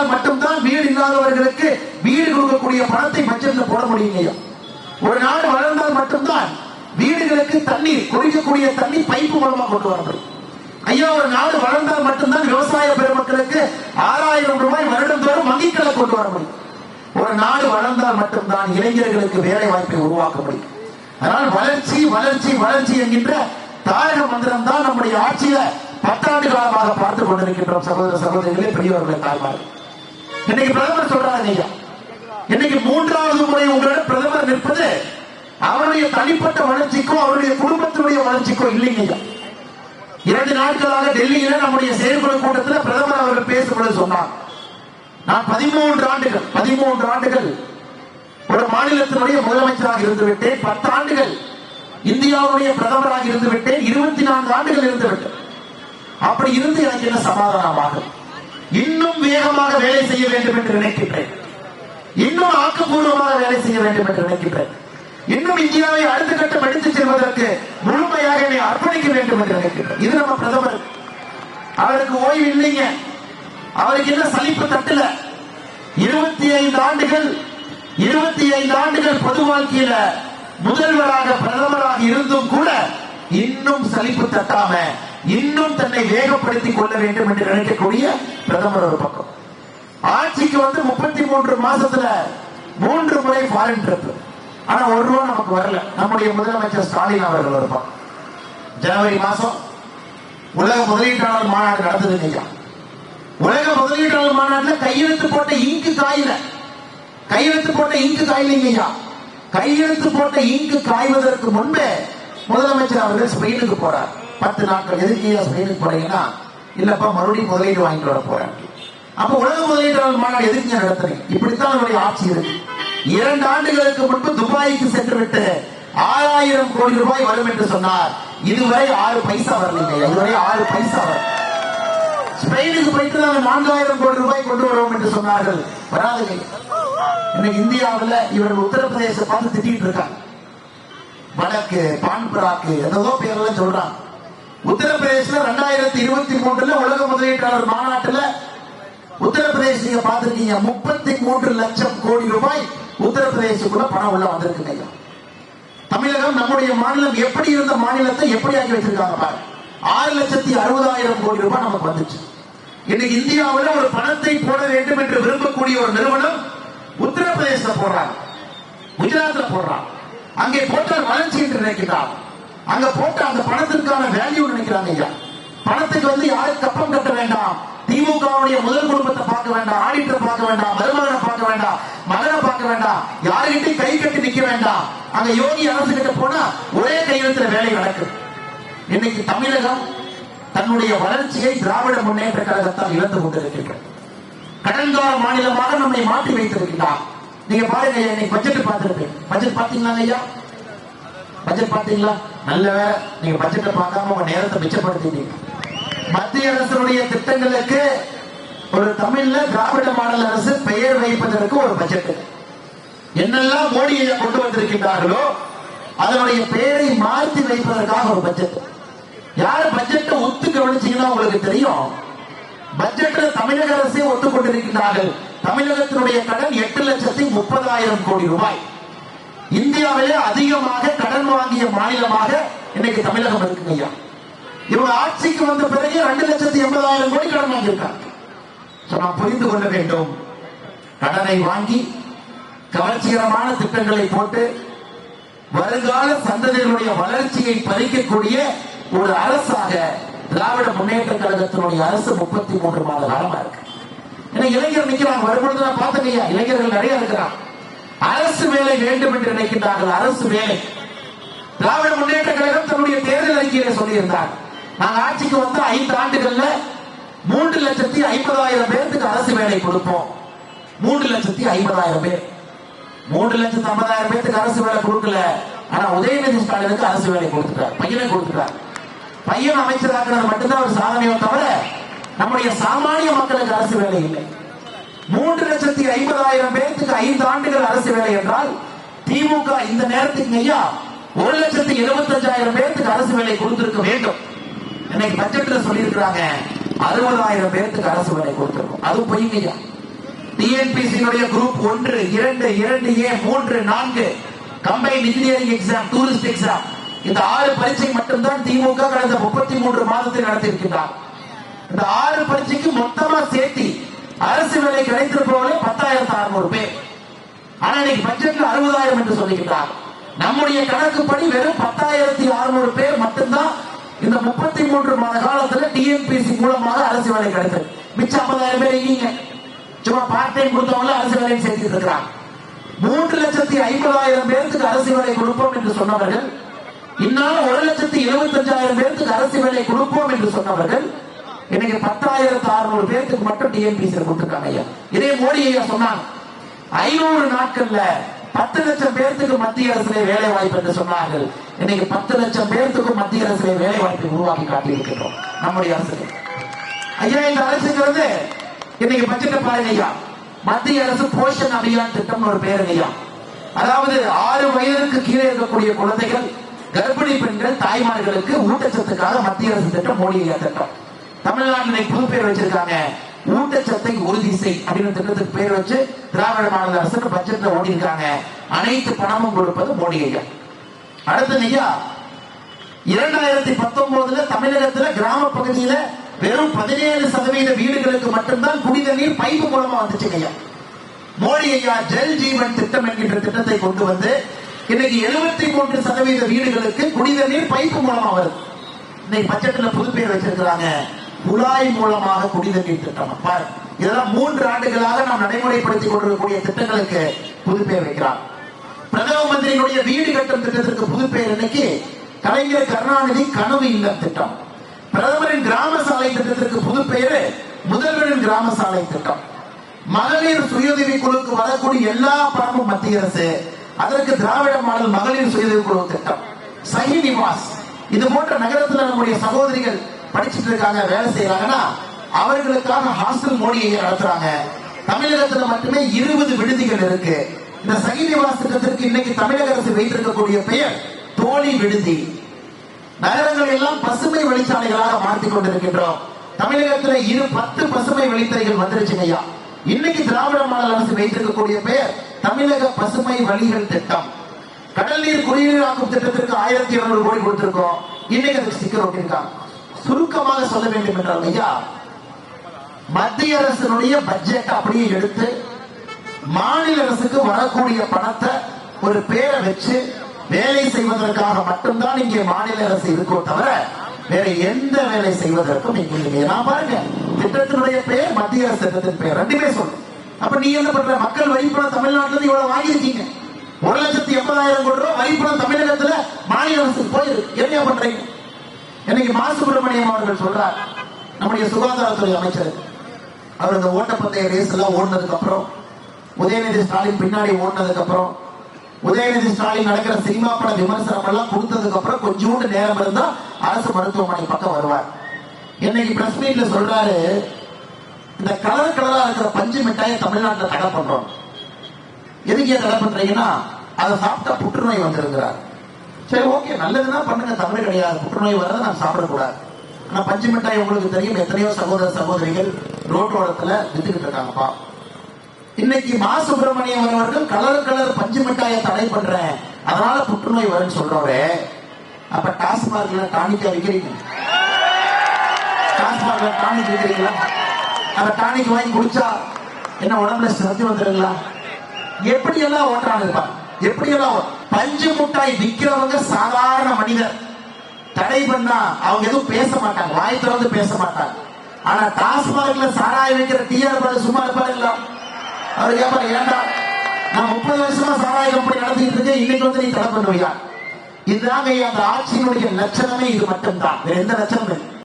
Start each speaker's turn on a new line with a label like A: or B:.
A: வளர்ந்தால் மட்டும்தான் வீடு இல்லாதவர்களுக்கு வீடு கொடுக்கக்கூடிய பணத்தை பட்ஜெட்ல போட முடியும் ஒரு நாடு வளர்ந்தால் மட்டும்தான் வீடுகளுக்கு தண்ணீர் குடிக்கக்கூடிய தண்ணீர் பைப்பு மூலமா கொண்டு வர முடியும். ஐயா ஒரு நாடு வளர்ந்தால் மட்டும்தான் விவசாய பெருமக்களுக்கு ஆறாயிரம் ரூபாய் வருடம் தோறும் வங்கிக்களை கொண்டு வர முடியும். ஒரு நாடு வளர்ந்தால் மட்டும்தான் இளைஞர்களுக்கு வேலை வாய்ப்பை உருவாக்க முடியும். அதனால் வளர்ச்சி வளர்ச்சி வளர்ச்சி என்கின்ற தாரக மந்திரம் தான் நம்முடைய ஆட்சியில பத்தாண்டு காலமாக பார்த்துக் கொண்டிருக்கின்றோம் சகோதர சகோதரிகளே பெரியவர்களை தாய்மார்கள். இன்னைக்கு பிரதமர் சொல்றாரு நீங்க. இன்னைக்கு மூன்றாவது முறை உங்களோட பிரதமர் நிற்பது அவருடைய தனிப்பட்ட வளர்ச்சிக்கும் அவருடைய குடும்பத்தினுடைய வளர்ச்சிக்கும் இல்லைங்க இரண்டு நாட்களாக டெல்லியில நம்முடைய செயற்குழு கூட்டத்தில் பிரதமர் அவர்கள் பேசும்பொழுது சொன்னார். நான் பதிமூன்று ஆண்டுகள் பதிமூன்று ஆண்டுகள் ஒரு மாநிலத்தினுடைய முதலமைச்சராக இருந்து விட்டேன் பத்து ஆண்டுகள் இந்தியாவுடைய பிரதமராக இருந்து விட்டேன் இருபத்தி நான்கு ஆண்டுகள் இருந்து விட்டேன் அப்படி இருந்து எனக்கு என்ன சமாதானமாகும் இன்னும் வேகமாக வேலை செய்ய வேண்டும் என்று நினைக்கின்றேன். இன்னும் ஆக்கப்பூர்வமாக வேலை செய்ய வேண்டும் என்று நினைக்கின்றேன். இன்னும் இந்தியாவை அடுத்த கட்டம் எடுத்துச் செல்வதற்கு முழுமையாக என்னை அர்ப்பணிக்க வேண்டும் என்று நினைக்கின்றேன். இது நம்ம பிரதமர். அவருக்கு ஓய்வு இல்லைங்க. அவருக்கு என்ன சலிப்பு தட்டல? இருபத்தி ஐந்து ஆண்டுகள் இருபத்தி ஐந்து ஆண்டுகள் பொது வாழ்க்கையில முதல்வராக பிரதமராக இருந்தும் கூட இன்னும் சலிப்பு தட்டாம இன்னும் தன்னை வேகப்படுத்திக் கொள்ள வேண்டும் என்று நினைக்கக்கூடிய பிரதமர் ஒரு பக்கம். ஆட்சிக்கு வந்து முப்பத்தி மூன்று மாசத்துல மூன்று முறை ஃபாரின் ட்ரிப் ஆனா ஒரு ரூபா நமக்கு வரல. நம்முடைய முதலமைச்சர் ஸ்டாலின் அவர்கள் இருப்பான் ஜனவரி மாசம் உலக முதலீட்டாளர் மாநாடு நடந்தது ஐயா உலக முதலீட்டாளர் மாநாட்டில் கையெழுத்து போட்ட இங்கு காயில கையெழுத்து போட்ட இங்கு காயில கையெழுத்து போட்ட இங்கு காய்வதற்கு முன்பே முதலமைச்சர் அவர்கள் ஸ்பெயினுக்கு போறார். பத்து நாட்கள் எதுக்கு ஸ்பெயினுக்கு போறீங்கன்னா இல்லப்பா மறுபடியும் முதலீடு வாங்கிட்டு வர போறேன். அப்ப உலக முதலீட்டாளர் மாநாடு எதுக்கு நடத்துறேன் இப்படித்தான் அவருடைய ஆட்சி இருக்கு. இரண்டு ஆண்டுகளுக்கு முன்பு துபாய்க்கு சென்று விட்டு ஆறாயிரம் கோடி ரூபாய் வரும் என்று சொன்னார். இதுவரை ஆறு பைசா வரலைங்க இதுவரை ஆறு பைசா வரும் ஸ்பெயினுக்கு போயிட்டு நாங்கள் நான்காயிரம் கோடி ரூபாய் கொண்டு வருவோம் என்று சொன்னார்கள். வராதுங்க இன்னைக்கு இந்தியாவில் இவர்கள் உத்தரப்பிரதேச பார்த்து திட்டிட்டு இருக்காங்க. வடக்கு பான்பராக்கு ஏதோ பேர்ல சொல்றாங்க. உத்தரப்பிரதேசல ரெண்டாயிரத்தி இருபத்தி மூன்றுல உலக முதலீட்டாளர் மாநாட்டுல உத்தரப்பிரதேச நீங்க பார்த்திருக்கீங்க. முப்பத்தி மூன்று லட்சம் கோடி ரூபாய் உத்தரப்பிரதேசக்குள்ள பணம் உள்ள வந்திருக்குங்க ஐயா. தமிழகம் நம்முடைய மாநிலம் எப்படி இருந்த மாநிலத்தை எப்படி ஆக்கி வச்சிருக்காங்க பாரு ஆறு லட்சத்தி அறுபதாயிரம் கோடி ரூபாய் நமக்கு வந்துச்சு. இன்னைக்கு இந்தியாவில் ஒரு பணத்தை போட வேண்டும் என்று விரும்பக்கூடிய ஒரு நிறுவனம் உத்தரப்பிரதேச போடுறாங்க. குஜராத்ல போடுறான் அங்கே போட்டால் வளர்ச்சி என்று நினைக்கிறார். அங்க போட்ட அந்த பணத்திற்கான வேல்யூ நினைக்கிறாங்க ஐயா பணத்துக்கு வந்து யாரும் கப்பம் கட்ட வேண்டாம். திமுகவுடைய முதல் குடும்பத்தை பார்க்க வேண்டாம். ஆடிட்டர் பார்க்க வேண்டாம். மருமகனை பார்க்க வேண்டாம். மகனை பார்க்க வேண்டாம். யாருகிட்டையும் கை கட்டி நிக்க வேண்டாம். அங்க யோகி அரசு கிட்ட போனா ஒரே கையெழுத்துல வேலை நடக்கும் இன்னைக்கு தமிழகம் தன்னுடைய வளர்ச்சியை திராவிட முன்னேற்ற கழகத்தால் இழந்து கொண்டிருக்கின்றது. கடன்கார மாநிலமாக நம்மை மாற்றி வைத்திருக்கிறார் நீங்க பாருங்க ஐயா, இன்னைக்கு பட்ஜெட் பாத்துருக்கு பட்ஜெட் பாத்தீங்களா ஐயா பட்ஜெட் பாத்தீங்களா நல்ல வேலை நீங்க பட்ஜெட்டை பார்க்காம உங்க நேரத்தை மிச்சப்படுத்திட்டீங்க. மத்திய அரசுடைய திட்டங்களுக்கு ஒரு தமிழ்ல திராவிட மாடல் அரசு பெயர் வைப்பதற்கு ஒரு பட்ஜெட் என்னெல்லாம் மோடி ஐயா கொண்டு வந்திருக்கின்றார்களோ அதனுடைய பெயரை மாற்றி வைப்பதற்காக ஒரு பட்ஜெட் யார் பட்ஜெட்டை ஒத்து கவனிச்சீங்கன்னா உங்களுக்கு தெரியும்? பட்ஜெட்ல தமிழக அரசே ஒத்துக்கொண்டிருக்கிறார்கள் தமிழகத்தினுடைய கடன் எட்டு லட்சத்தி முப்பதாயிரம் கோடி ரூபாய். இந்தியாவிலே அதிகமாக கடன் வாங்கிய மாநிலமாக இன்னைக்கு தமிழகம் இருக்குங்க ஐயா. இவங்க ஆட்சிக்கு வந்த பிறகு ரெண்டு லட்சத்தி எண்பதாயிரம் கோடி கடன் வாங்கியிருக்காங்க. நாம் புரிந்து கொள்ள வேண்டும். கடனை வாங்கி கவர்ச்சிகரமான திட்டங்களை போட்டு வருங்கால சந்ததிகளுடைய வளர்ச்சியை பறிக்கக்கூடிய ஒரு அரசாக திராவிட முன்னேற்ற கழகத்தினுடைய அரசு முப்பத்தி மூன்று மாத காலமா இருக்கு. இளைஞர் நிக்கிறான் வரும்பொழுது நான் பார்த்தேங்க இளைஞர்கள் நிறைய இருக்கிறான் அரசு வேலை வேண்டும் என்று நினைக்கின்றார்கள். அரசு வேலை. திராவிட முன்னேற்ற கழகம் தன்னுடைய தேர்தல் அறிக்கையில சொல்லியிருந்தார். நாங்கள் ஆட்சிக்கு வந்து ஐந்து ஆண்டுகள்ல மூன்று லட்சத்தி ஐம்பதாயிரம் பேருக்கு அரசு வேலை கொடுப்போம். மூன்று லட்சத்தி ஐம்பதாயிரம் பேர். மூன்று லட்சத்தி ஐம்பதாயிரம் பேருக்கு அரசு வேலை கொடுக்கல. ஆனா உதயநிதி ஸ்டாலினுக்கு அரசு வேலை கொடுத்துட்டார். பையனை கொடுத்துட்டார். பையன் அமைச்சராக்குறது மட்டும்தான் ஒரு சாதனையோ தவிர நம்முடைய சாமானிய மக்களுக்கு அரசு வேலை இல்லை. மூன்று லட்சத்தி ஐம்பதாயிரம் பேருக்கு ஐந்து ஆண்டுகள் அரசு வேலை என்றால் திமுக இந்த நேரத்துக்கு ஐயா ஒரு லட்சத்தி எழுபத்தஞ்சாயிரம் பேருக்கு அரசு வேலை கொடுத்திருக்க வேண்டும். இன்னைக்கு பட்ஜெட்ல சொல்லியிருக்கிறாங்க அறுபதாயிரம் பேருக்கு அரசு வேலை கொடுத்திருக்கும். அது பொய்ங்க ஐயா. டிஎன்பிசியினுடைய குரூப் ஒன்று இரண்டு இரண்டு ஏ மூன்று நான்கு combine engineering exam tourist exam இந்த ஆறு பரீட்சை மட்டும்தான் திமுக கடந்த முப்பத்தி மூன்று மாதத்தில் நடத்தியிருக்கிறார் இந்த ஆறு பரீட்சைக்கு மொத்தமா சேர்த்தி அரசு வேலை கிடைத்திருப்பவர்களே பத்தாயிரத்து அறுநூறு பேர். ஆனா இன்னைக்கு பட்ஜெட்ல அறுபதாயிரம் என்று சொல்லுகிறார் நம்முடைய கணக்குப்படி வெறும் பத்தாயிரத்தி அறுநூறு பேர் மட்டும்தான் இந்த முப்பத்தி மூன்று மாத காலத்துல டிஎன்பிசி மூலமாக அரசு வேலை கிடைத்தது. மிச்சம் ஐம்பதாயிரம் பேர் எங்கீங்க? சும்மா பார்ட் டைம் கொடுத்தவங்களும் அரசு வேலையை சேர்த்துட்டு இருக்கிறாங்க. மூன்று லட்சத்தி ஐம்பதாயிரம் பேருக்கு அரசு வேலை கொடுப்போம் என்று சொன்னவர்கள் இந்நாள் ஒரு லட்சத்தி எழுபத்தஞ்சாயிரம் பேருக்கு அரசு வேலை கொடுப்போம் என்று சொன்னவர்கள் இன்னைக்கு பத்தாயிரத்து அறுநூறு பேருக்கு மட்டும் டிஎன்பிசி கொடுத்துருக்காங்க ஐயா. இதே மோடி ஐயா சொன்னாங்க ஐநூறு நாட்கள்ல பத்து லட்சம் பேர்த்துக்கு மத்திய அரசிலே வேலை வாய்ப்பு என்று சொன்னார்கள். இன்னைக்கு பத்து லட்சம் பேர்த்துக்கு மத்திய அரசிலே வேலை வாய்ப்பை உருவாக்கி காட்டியிருக்கின்றோம் நம்முடைய அரசுக்கு. ஐயா இந்த அரசுங்கிறது இன்னைக்கு பட்ஜெட் பாருங்க ஐயா. மத்திய அரசு போஷன் அபியான் திட்டம்னு ஒரு பேரு ஐயா. அதாவது ஆறு வயதுக்கு கீழே இருக்கக்கூடிய குழந்தைகள் கர்ப்பிணி பெண்கள் தாய்மார்களுக்கு ஊட்டச்சத்துக்காக மத்திய அரசு திட்டம் மோடி ஐயா திட்டம். தமிழ்நாட்டில் புது பேர் வச்சிருக்காங்க. ஊட்டச்சத்தை உறுதி செய் அப்படின்னு திட்டத்துக்கு பேர் வச்சு திராவிட மாநில அரசுக்கு பட்ஜெட்ல ஓடி இருக்காங்க அனைத்து பணமும் கொடுப்பது மோடி ஐயா. அடுத்தது ஐயா இரண்டாயிரத்தி பத்தொன்பதுல தமிழகத்துல கிராம பகுதியில வெறும் பதினேழு சதவீத வீடுகளுக்கு மட்டும்தான் குடித நீர் பைப்பு மூலமா வந்துச்சு ஐயா. மோடி ஐயா ஜல் ஜீவன் திட்டம் என்கின்ற திட்டத்தை கொண்டு வந்து இன்னைக்கு எழுபத்தி மூன்று சதவீத வீடுகளுக்கு குடித நீர் பைப்பு மூலமா வருது. இன்னைக்கு பட்ஜெட்ல புது பேர் வச்சிருக்கிறாங்க. குழாய் மூலமாக குடிநீர் திட்டம். பாரு இதெல்லாம் மூன்று ஆண்டுகளாக நாம் நடைமுறைப்படுத்திக் கொண்டிருக்கக்கூடிய திட்டங்களுக்கு புதுப்பெயர் வைக்கிறார். பிரதம மந்திரியினுடைய வீடு கட்டும் திட்டத்திற்கு புதுப்பெயர் இன்னைக்கு கலைஞர் கருணாநிதி கனவு இல்லம் திட்டம். பிரதமரின் கிராம சாலை திட்டத்திற்கு புதுப்பெயர் முதல்வரின் கிராம சாலை திட்டம். மகளிர் சுயுதவி குழுக்கு வரக்கூடிய எல்லா பணமும் மத்திய அரசு அதற்கு திராவிட மாடல் மகளிர் சுயுதவி குழு திட்டம். சஹி நிவாஸ். இது போன்ற நகரத்தில் நம்முடைய சகோதரிகள் படிச்சுட்டு இருக்காங்க வேலை செய்யறாங்கன்னா அவர்களுக்காக ஹாஸ்டல் மோடியை நடத்துறாங்க. தமிழகத்துல மட்டுமே இருபது விடுதிகள் இருக்கு. இந்த சகி நிவாஸ் திட்டத்திற்கு இன்னைக்கு தமிழக அரசு வைத்திருக்கக்கூடிய பெயர் தோழி விடுதி. நகரங்கள் எல்லாம் பசுமை வழிச்சாலைகளாக மாற்றிக் கொண்டிருக்கின்றோம். தமிழகத்துல இரு பத்து பசுமை வழித்தறைகள் வந்துருச்சுங்க ஐயா. இன்னைக்கு திராவிட மாடல் அரசு வைத்திருக்கக்கூடிய பெயர் தமிழக பசுமை வழிகள் திட்டம். கடல் நீர் குடிநீராக்கும் திட்டத்திற்கு ஆயிரத்தி இருநூறு கோடி கொடுத்திருக்கோம். இன்னைக்கு அதுக்கு சிக்கல் ஒட்டிருக்காங்க. சுருக்கமாக சொல்ல வேண்டும் என்றால் ஐயா மத்திய அரசினுடைய பட்ஜெட் அப்படியே எடுத்து மாநில அரசுக்கு வரக்கூடிய பணத்தை ஒரு பேரை வச்சு வேலை செய்வதற்காக மட்டும்தான் இங்கே மாநில அரசு இருக்கோ தவிர வேற எந்த வேலை செய்வதற்கும் இங்கே இல்லை நான் பாருங்க திட்டத்தினுடைய பெயர் மத்திய அரசு திட்டத்தின் பெயர். ரெண்டுமே சொல்லு. அப்ப நீ என்ன பண்ற? மக்கள் வரிப்பணம் தமிழ்நாட்டுல இருந்து இவ்வளவு வாங்கியிருக்கீங்க. ஒரு லட்சத்தி எண்பதாயிரம் கோடி ரூபாய் வரிப்பணம் தமிழகத்துல மாநில அரசுக்கு போயிருக்கு. என்ன பண்றீங்க? இன்னைக்கு மா சுப்பிரமணியம் அவர்கள் சொல்றார் நம்முடைய சுகாதாரத்துறை அமைச்சர். அவர் இந்த ஓட்டப்பந்தய ரேஸ் எல்லாம் ஓடினதுக்கு அப்புறம் உதயநிதி ஸ்டாலின் பின்னாடி ஓடினதுக்கு அப்புறம் உதயநிதி ஸ்டாலின் நடக்கிற சினிமா பட விமர்சனம் எல்லாம் கொடுத்ததுக்கு அப்புறம் கொஞ்சோண்டு நேரம் இருந்தா அரசு மருத்துவமனை பக்கம் வருவார். இன்னைக்கு பிரஸ் மீட்ல சொல்றாரு இந்த கலர் கலரா இருக்கிற பஞ்சு மிட்டாயை தமிழ்நாட்டில் தடை பண்றோம். எதுக்கு தடை பண்றீங்கன்னா அதை சாப்பிட்டா புற்றுநோய் வந்திருக்கிறார் சரி ஓகே நல்லதுதான் பண்ணுங்க. தவறு கிடையாது. புற்றுநோய் வர நான் சாப்பிடக்கூடாது. ஆனா பஞ்சு மிட்டாய் உங்களுக்கு தெரியும். எத்தனையோ சகோதர சகோதரிகள் ரோட்டோரத்துல வித்துக்கிட்டு இருக்காங்கப்பா. இன்னைக்கு மா சுப்பிரமணியம் அவர்கள் கலர் கலர் பஞ்சு மிட்டாயை தடை பண்றேன். அதனால புற்றுநோய் வரும்னு சொல்றவரே அப்ப டாஸ்மார்க்ல டானிக்கா விக்கிறீங்க டாஸ்மார்க்ல டானிக் விக்கிறீங்களா அந்த டானிக் வாங்கி குடிச்சா என்ன உடம்புல சத்தி வந்துருங்களா? எப்படி எல்லாம் ஓட்டுறாங்க இருப்பாங்க எப்படியெல்லாம் பஞ்சு முட்டாய் விற்கிறவங்க சாதாரண மனிதர்? தடை பண்ணா அவங்க எதுவும் பேச மாட்டாங்க. வாய் திறந்து பேச மாட்டாங்க. ஆனா டாஸ்மார்க்ல சாராய வைக்கிற டிஆர் பாரு சும்மா இல்ல? அவர் கேட்பாரு ஏண்டா நான் முப்பது வருஷமா சாராய கம்பெனி நடத்திட்டு இருக்கேன். இன்னைக்கு வந்து நீ தடை பண்ணுவியா? இதுதாங்க அந்த ஆட்சியினுடைய லட்சணமே. இது மட்டும்தான். வேற எந்த லட்சணமும் இல்லை.